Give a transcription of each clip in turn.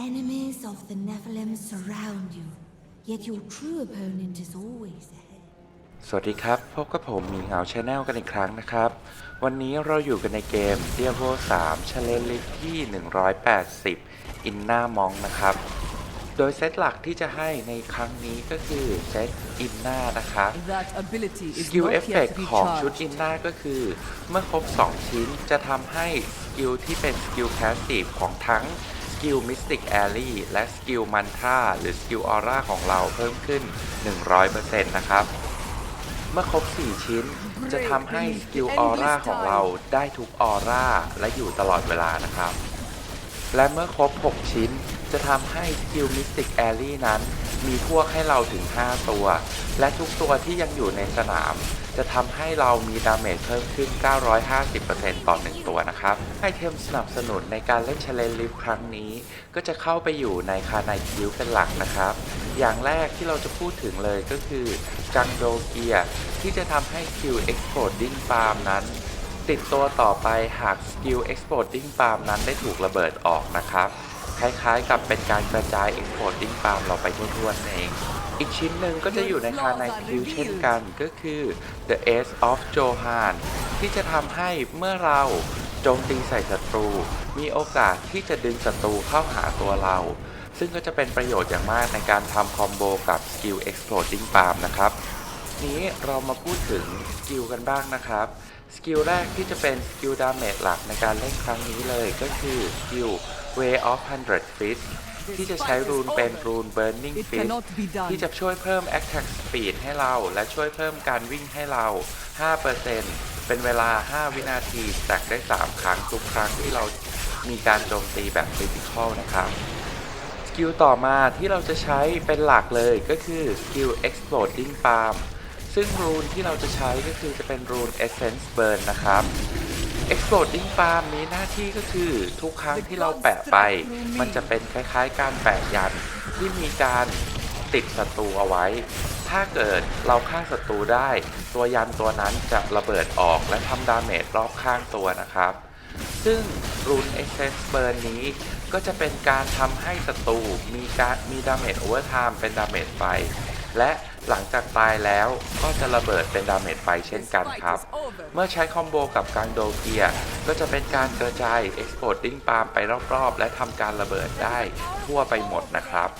Enemies of the Nephilim surround you, yet your true opponent is always ahead. สวัสดีครับ พบกับผมหมีเหงาชาแนลกันอีกครั้งนะครับ วันนี้เราอยู่กันในเกม Diablo 3 Challenge ที่ 180 Inna Monk นะครับ โดยเซตหลักที่จะให้ในครั้งนี้ก็คือเซต Inna นะครับ That ability ส is กิล not เอฟเฟ yet ก to be ของชุด charged. อินนาก็คือ เมื่อครบ 2 ชิ้นจะทำให้สกิลที่เป็นสกิลแพสซีฟของทั้งส กิลมิสติกแอลลี่และสกิลมันทราหรือสกิลออร่าของเราเพิ่มขึ้น 100%นะครับ เมื่อครบ 4 ชิ้นจะทำให้สกิลออร่าของเราได้ทุกออร่าและอยู่ตลอดเวลานะครับ และเมื่อครบ 6 ชิ้นจะทำให้สกิลมิสติกแอลลี่นั้น มีพวกให้เราถึง 5 ตัว และทุกตัวที่ยังอยู่ในสนาม จะทำให้เรามีดาเมจเพิ่มขึ้น 950%ต่อ 1 ตัวนะครับ ไอเทมสนับสนุนในการเล่นเชลเลนลิฟครั้งนี้ ก็จะเข้าไปอยู่ในคาไนคิวเป็นหลักนะครับ อย่างแรกที่เราจะพูดถึงเลยก็คือกังโดเกียที่จะทำให้คิว Exploding Farm นั้น ติดตัวต่อไปหากสกิล Exploding Palm นั้นได้ถูกระเบิดออกนะครับ คล้ายๆกับเป็นการกระจาย Exploding Palm เราไปทั่วๆเอง อีกชิ้นหนึ่งก็จะอยู่ในคาในคิวเช่นกันก็คือ The Ace of Johan ที่จะทำให้เมื่อเราโจมตีใส่ศัตรู มีโอกาสที่จะดึงศัตรูเข้าหาตัวเรา ซึ่งก็จะเป็นประโยชน์อย่างมากในการทำคอมโบกับสกิล Exploding Palm นะครับ นี้เรามาพูดถึงสกิลกันบ้างนะครับ สกิลแรกที่จะเป็นสกิลดาเมจหลักในการเล่นครั้งนี้เลยก็คือสกิล Way of 100 Fist ที่จะใช้รูนเป็นรูน Burning It Fist cannot be done. ที่จะช่วยเพิ่ม Attack Speed ให้เรา และช่วยเพิ่มการวิ่งให้เรา 5%เป็นเวลา 5 วินาทีแตกได้ 3 ครั้งทุกครั้งที่เรามีการโจมตีแบบ Critical นะครับสกิลต่อมาที่เราจะใช้เป็นหลักเลยก็คือสกิล Exploding Palm ซึ่งรูนที่เราจะใช้ก็คือจะเป็นรูน Essence Burn นะครับ Exploding Palm นี้หน้าที่ก็คือทุกครั้งที่เราแปะไป มันจะเป็นคล้ายๆ การแปะยันที่มีการติดศัตรูเอาไว้ ถ้าเกิดเราฆ่าศัตรูได้ ตัวยันตัวนั้นจะระเบิดออกและทำดาเมจรอบข้างตัวนะครับ ซึ่งรูน Essence Burn นี้ก็จะเป็นการทำให้ศัตรูมีการมีดาเมจโอเวอร์ไทม์เป็นดาเมจไฟและ หลังจากตายแล้วก็จะระเบิดเป็นดาเมจไฟเช่นกันครับ เมื่อใช้คอมโบกับการโดเกียก็จะเป็นการกระจาย Exploding Palm ไปรอบๆ และทำการระเบิดได้ทั่วไปหมดนะครับ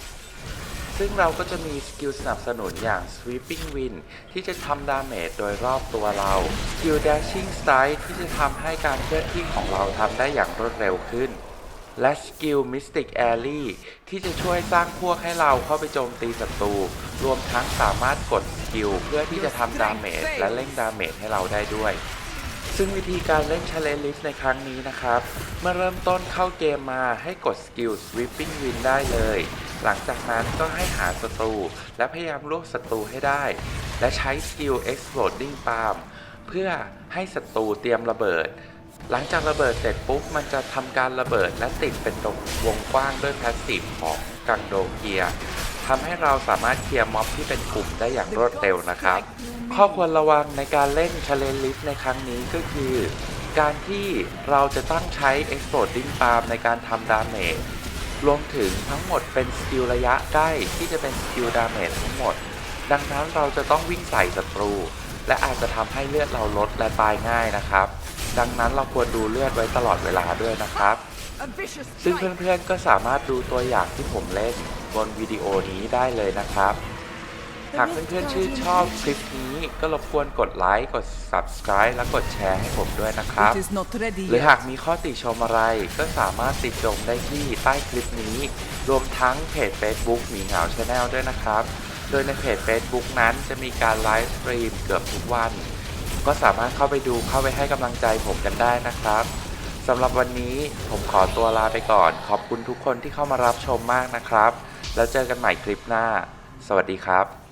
ซึ่งเราก็จะมีสกิลสนับสนุนอย่าง Sweeping Wind ที่จะทำดาเมจโดยรอบตัวเราสกิล Dashing Strike ที่จะทำให้การเคลื่อนที่ของเราทำได้อย่างรวดเร็วขึ้น และสกิล Mystic Alley ที่จะช่วยสร้างพวกให้เราเข้าไปโจมตีศัตรู รวมทั้งสามารถกดสกิลเพื่อที่จะทำดาเมจและเล่งดาเมจให้เราได้ด้วย ซึ่งวิธีการเล่น Challenge List ในครั้งนี้นะครับ เมื่อเริ่มต้นเข้าเกมมาให้กดสกิล Sweeping Wind ได้เลย หลังจากนั้นก็ให้หาศัตรู และพยายามลวกศัตรูให้ได้ และใช้สกิล Exploding Palm เพื่อให้ศัตรูเตรียมระเบิด หลังจากระเบิดเสร็จปุ๊บมันจะทำการระเบิดและติดเป็นวงกว้างด้วยแพสซีฟของกังโดเกียทำให้เราสามารถเคลียร์ม็อบที่เป็นกลุ่มได้อย่างรวดเร็วนะครับ ข้อควรระวังในการเล่น Challenge List ในครั้งนี้ก็คือ การที่เราจะตั้งใช้ Exploding Palm ในการทำดาเมจรวมถึงทั้งหมดเป็นสกิลระยะใกล้ที่จะเป็นสกิลดาเมจทั้งหมด ดังนั้นเราจะต้องวิ่งใส่ศัตรู และอาจจะทำให้เลือดเราลดและตายง่ายนะครับ ดังนั้นเราควรดูเลือดไว้ตลอดเวลาด้วยนะครับ A vicious ซึ่ง strike. เพื่อนๆก็สามารถดูตัวอย่างที่ผมเล่นบนวิดีโอนี้ได้เลยนะครับ หากเพื่อนๆชื่นชอบคลิปนี้ก็รบกวนกดไลค์กด Subscribe และกดแชร์ให้ผมด้วยนะครับ It is not ready หรือ yet. หากมีข้อติชมอะไรก็สามารถติดชมได้ที่ใต้คลิปนี้ รวมทั้งเพจ Facebook หมีเหงาชาแนลด้วยนะครับ โดยในเพจ Facebook นั้นจะมีการไลฟ์สตรีมเกือบทุกวัน ก็สามารถเข้าไปดูเข้าไปให้กำลังใจผมกันได้นะครับสำหรับวันนี้ผมขอตัวลาไปก่อน ขอบคุณทุกคนที่เข้ามารับชมมากนะครับ แล้วเจอกันใหม่คลิปหน้า สวัสดีครับ